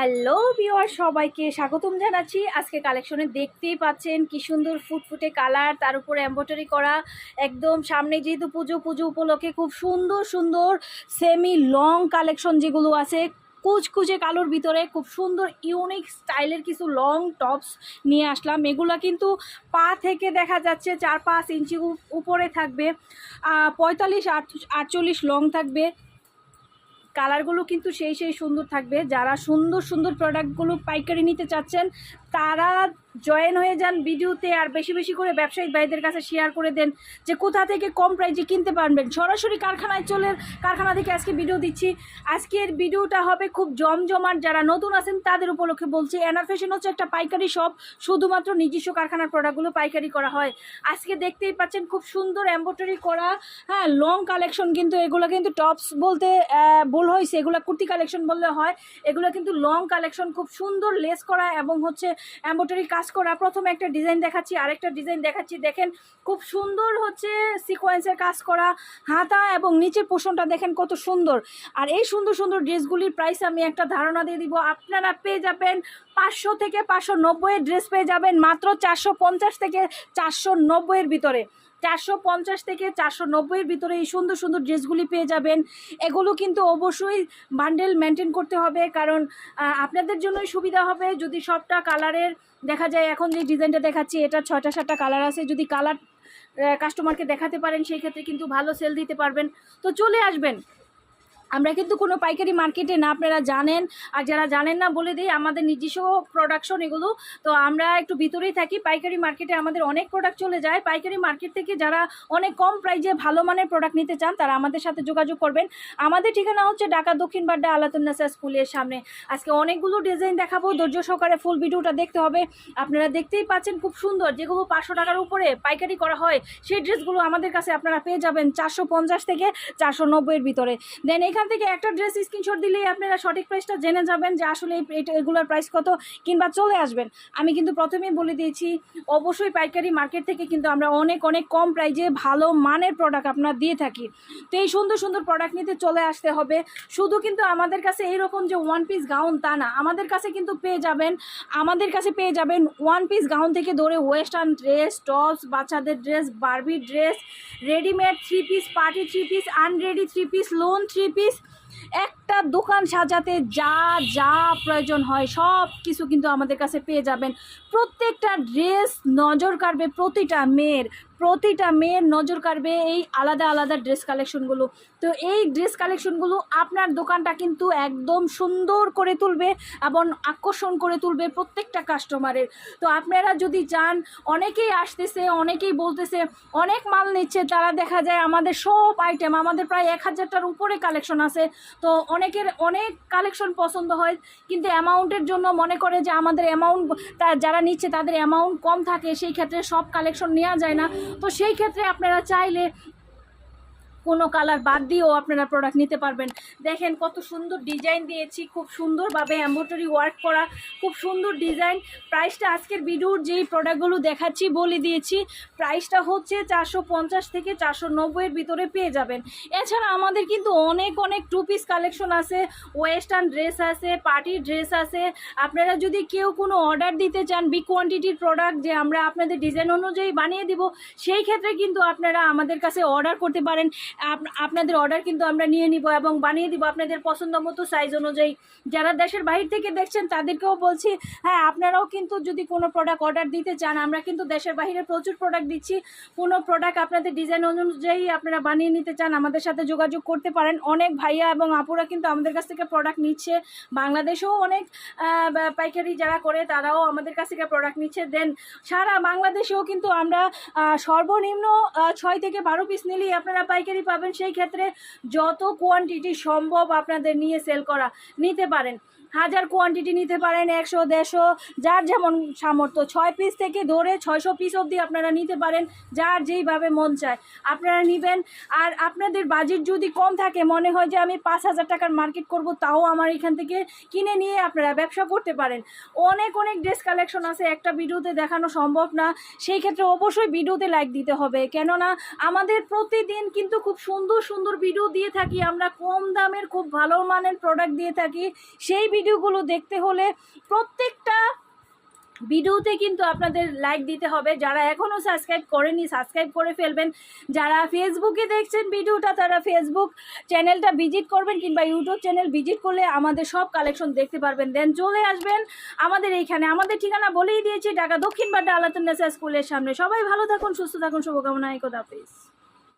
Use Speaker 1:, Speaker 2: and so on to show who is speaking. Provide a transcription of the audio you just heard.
Speaker 1: Hello ভিওয়ার সবাইকে স্বাগতম জানাচ্ছি। আজকে কালেকশনে দেখতেই পাচ্ছেন কি সুন্দর ফুটফুটে কালার তার উপরে এম্ব্রয়ডারি করা। একদম সামনে যেহেতু পুজো পুজো উপলক্ষে খুব সুন্দর সুন্দর সেমি লং কালেকশন যেগুলো আছে, কুচকুচে কালোর ভিতরে খুব সুন্দর ইউনিক স্টাইলের কিছু লং টপস নিয়ে আসলাম। এগুলো কিন্তু পা থেকে দেখা যাচ্ছে চার পাঁচ ইঞ্চি উপরে থাকবে পঁয়তাল্লিশ, আট- আটচল্লিশ লং থাকবে। কালারগুলো কিন্তু সেই সেই সুন্দর থাকবে। যারা সুন্দর সুন্দর প্রোডাক্টগুলো পাইকারি নিতে চাচ্ছেন তারা জয়েন হয়ে যান ভিডিওতে আর বেশি বেশি করে ব্যবসায়িক ভাইদের কাছে শেয়ার করে দেন যে কোথা থেকে কম প্রাইজে কিনতে পারবেন। সরাসরি কারখানায় চলে, কারখানা থেকে আজকে ভিডিও দিচ্ছি। আজকের ভিডিওটা হবে খুব জমজমাট। যারা নতুন আছেন, তাদের উপলক্ষে বলছি এনার ফ্যাশন হচ্ছে একটা পাইকারি শপ শুধুমাত্র নিজস্ব কারখানার প্রোডাক্টগুলো পাইকারি করা হয়। আজকে দেখতেই পাচ্ছেন খুব সুন্দর এম্ব্রয়ডারি করা হ্যাঁ লং কালেকশন কিন্তু এগুলো কিন্তু টপস বলতে ভুল হয়েছে এগুলো কুর্তি কালেকশন বললে হয়। এগুলো কিন্তু লং কালেকশন খুব সুন্দর লেস করা এবং হচ্ছে এম্ব্রয়ডারি কাজ করা। প্রথম একটা ডিজাইন দেখাচ্ছি, আরেকটা ডিজাইন দেখাচ্ছি। দেখেন খুব সুন্দর হচ্ছে সিকোয়েন্সের কাজ করা, হাতা এবং নিচের পোষণটা দেখেন কত সুন্দর। আর এই সুন্দর সুন্দর ড্রেসগুলির প্রাইস আমি একটা ধারণা দিয়ে দিব, আপনারা পেয়ে যাবেন পাঁচশো থেকে পাঁচশো নব্বইয়ের ড্রেস পেয়ে যাবেন মাত্র চারশো পঞ্চাশ থেকে চারশো নব্বইয়ের ভিতরে। চারশো পঞ্চাশ থেকে চারশো নব্বইয়ের ভিতরে এই সুন্দর সুন্দর ড্রেসগুলি পেয়ে যাবেন। এগুলো কিন্তু অবশ্যই বান্ডেল মেনটেন করতে হবে, কারণ আপনাদের জন্যই সুবিধা হবে যদি সবটা কালারের দেখা যায়। এখন যে ডিজাইনটা দেখাচ্ছি, এটা ছয়টা সাতটা কালার আছে। যদি কালার কাস্টমারকে দেখাতে পারেন, সেই ক্ষেত্রে কিন্তু ভালো সেল দিতে পারবেন। তো চলে আসবেন। আমরা কিন্তু কোনো পাইকারি মার্কেটে না, আপনারা জানেন। আর যারা জানেন না, বলে দিই, আমাদের নিজস্ব প্রোডাকশন এগুলো। তো আমরা একটু ভিতরেই থাকি, পাইকারি মার্কেটে আমাদের অনেক প্রোডাক্ট চলে যায়। পাইকারি মার্কেট থেকে যারা অনেক কম প্রাইজে ভালো মানের প্রোডাক্ট নিতে চান, তারা আমাদের সাথে যোগাযোগ করবেন। আমাদের ঠিকানা হচ্ছে ঢাকা দক্ষিণ বাড্ডা আলাতুন্নাসা স্কুলের সামনে। আজকে অনেকগুলো ডিজাইন দেখাবো। ধৈর্য সহকারে ফুল ভিডিওটা দেখতে হবে। আপনারা দেখতেই পাচ্ছেন খুব সুন্দর যেগুলো পাঁচশো টাকার উপরে পাইকারি করা হয়, সেই ড্রেসগুলো আমাদের কাছে আপনারা পেয়ে যাবেন চারশো পঞ্চাশ থেকে চারশো নব্বইয়ের ভিতরে। দেন এখান থেকে একটা ড্রেস স্ক্রিনশট দিলেই আপনারা সঠিক প্রাইসটা জেনে যাবেন যে আসলে এগুলোর প্রাইস কত কিংবা চলে আসবেন। আমি কিন্তু প্রথমেই বলে দিয়েছি, অবশ্যই পাইকারি মার্কেট থেকে কিন্তু আমরা অনেক অনেক কম প্রাইজে ভালো মানের প্রোডাক্ট আপনার দিয়ে থাকি। তো এই সুন্দর সুন্দর প্রোডাক্ট নিতে চলে আসতে হবে। শুধু কিন্তু আমাদের কাছে এইরকম যে ওয়ান পিস গাউন তা না, আমাদের কাছে কিন্তু পেয়ে যাবেন, আমাদের কাছে পেয়ে যাবেন ওয়ান পিস গাউন থেকে ধরে ওয়েস্টার্ন ড্রেস টপস বাচ্চাদের dress Barbie dress readymade three piece party three piece unready three piece lawn three piece একটা দোকান সাজাতে যা যা প্রয়োজন হয়, সব কিছু কিন্তু আমাদের কাছে পেয়ে যাবেন। প্রত্যেকটা ড্রেস নজর কাড়বে প্রতিটা মেয়ের। প্রতিটা মেয়ের নজর কাড়বে এই আলাদা আলাদা ড্রেস কালেকশনগুলো তো এই ড্রেস কালেকশনগুলো আপনার দোকানটা কিন্তু একদম সুন্দর করে তুলবে এবং আকর্ষণ করে তুলবে প্রত্যেকটা কাস্টমারের তো আপনারা যদি চান, অনেকেই আসতেছে, অনেকেই বলতেছে, অনেক মাল নিচ্ছে, তারা দেখা যায় আমাদের সব আইটেম আমাদের প্রায় এক হাজারটার উপরে কালেকশন আছে। তো অনেকের অনেক কালেকশন পছন্দ হয়, কিন্তু অ্যামাউন্টের জন্য মনে করে যে আমাদের অ্যামাউন্ট যারা নিচ্ছে তাদের অ্যামাউন্ট কম থাকে, সেই ক্ষেত্রে সব কালেকশন নেওয়া যায় না। তো সেই ক্ষেত্রে আপনারা চাইলে কোনো কালার বাদ দিয়েও আপনারা প্রোডাক্ট নিতে পারবেন। দেখেন কত সুন্দর ডিজাইন দিয়েছি, খুব সুন্দরভাবে এম্ব্রয়ডারি ওয়ার্ক করা, খুব সুন্দর ডিজাইন প্রাইসটা আজকের ভিডিওর যেই প্রোডাক্টগুলো দেখাচ্ছি, বলে দিয়েছি প্রাইসটা হচ্ছে চারশো পঞ্চাশ থেকে চারশো নব্বইয়ের ভিতরে পেয়ে যাবেন। এছাড়া আমাদের কিন্তু অনেক অনেক টু পিস কালেকশন আছে ওয়েস্টার্ন ড্রেস আছে পার্টি ড্রেস আছে। আপনারা যদি কেউ কোনো অর্ডার দিতে চান বিগ কোয়ান্টিটির প্রোডাক্ট যে আমরা আপনাদের ডিজাইন অনুযায়ী বানিয়ে দিব, সেই ক্ষেত্রে কিন্তু আপনারা আমাদের কাছে অর্ডার করতে পারেন। আপনাদের অর্ডার কিন্তু আমরা নিয়ে নিব এবং বানিয়ে দিব আপনাদের পছন্দ মতো সাইজ অনুযায়ী। যারা দেশের বাইরে থেকে দেখছেন, তাদেরকেও বলছি হ্যাঁ আপনারাও কিন্তু যদি কোনো প্রোডাক্ট অর্ডার দিতে চান, আমরা কিন্তু দেশের বাইরে প্রচুর প্রোডাক্ট দিচ্ছি। কোনো প্রোডাক্ট আপনাদের ডিজাইন অনুযায়ী আপনারা বানিয়ে নিতে চান, আমাদের সাথে যোগাযোগ করতে পারেন। অনেক ভাইয়া এবং আপুরা কিন্তু আমাদের কাছ থেকে প্রোডাক্ট নিচ্ছে। বাংলাদেশেও অনেক পাইকারি যারা করে, তারাও আমাদের কাছ থেকে প্রোডাক্ট নিচ্ছে। দেন সারা বাংলাদেশেও কিন্তু আমরা সর্বনিম্ন ছয় থেকে বারো পিস নিলেই আপনারা পাইকারি পাবেন, সেই ক্ষেত্রে যত কোয়ান্টিটি সম্ভব আপনাদের নিয়ে সেল করা নিতে পারেন। হাজার কোয়ান্টিটি নিতে পারেন, একশো, দেড়শো, যার যেমন সামর্থ্য। ছয় পিস থেকে ধরে ছয়শো পিস অবধি আপনারা নিতে পারেন, যার যেইভাবে মন চায়। আপনারা নেবেন, আর আপনাদের বাজেট যদি কম থাকে, মনে হয় যে আমি পাঁচ হাজার টাকার মার্কেট করব, তাও আমার এখান থেকে কিনে নিয়ে আপনারা ব্যবসা করতে পারেন। অনেক অনেক ড্রেস কালেকশন আছে, একটা ভিডিওতে দেখানো সম্ভব না। সেই ক্ষেত্রে অবশ্যই ভিডিওতে লাইক দিতে হবে। কেননা আমাদের প্রতিদিন কিন্তু খুব সুন্দর সুন্দর ভিডিও দিয়ে থাকি। আমরা কম দামের খুব ভালো মানের প্রোডাক্ট দিয়ে থাকি। সেই ভিডিওগুলো দেখতে হলে প্রত্যেকটা ভিডিওতে কিন্তু আপনাদের লাইক দিতে হবে। যারা এখনও সাবস্ক্রাইব করেনি সাবস্ক্রাইব করে ফেলবেন। যারা ফেসবুকে দেখছেন ভিডিওটা তারা ফেসবুক চ্যানেলটা ভিজিট করবেন কিংবা ইউটিউব চ্যানেল ভিজিট করলে আমাদের সব কালেকশন দেখতে পারবেন। দেন চলে আসবেন আমাদের এইখানে। আমাদের ঠিকানা বলেই দিয়েছি, ঢাকা দক্ষিণ বাড্ডা আলাতুন্নেসা স্কুলের সামনে। সবাই ভালো থাকুন, সুস্থ থাকুন, শুভকামনা একদাফিজ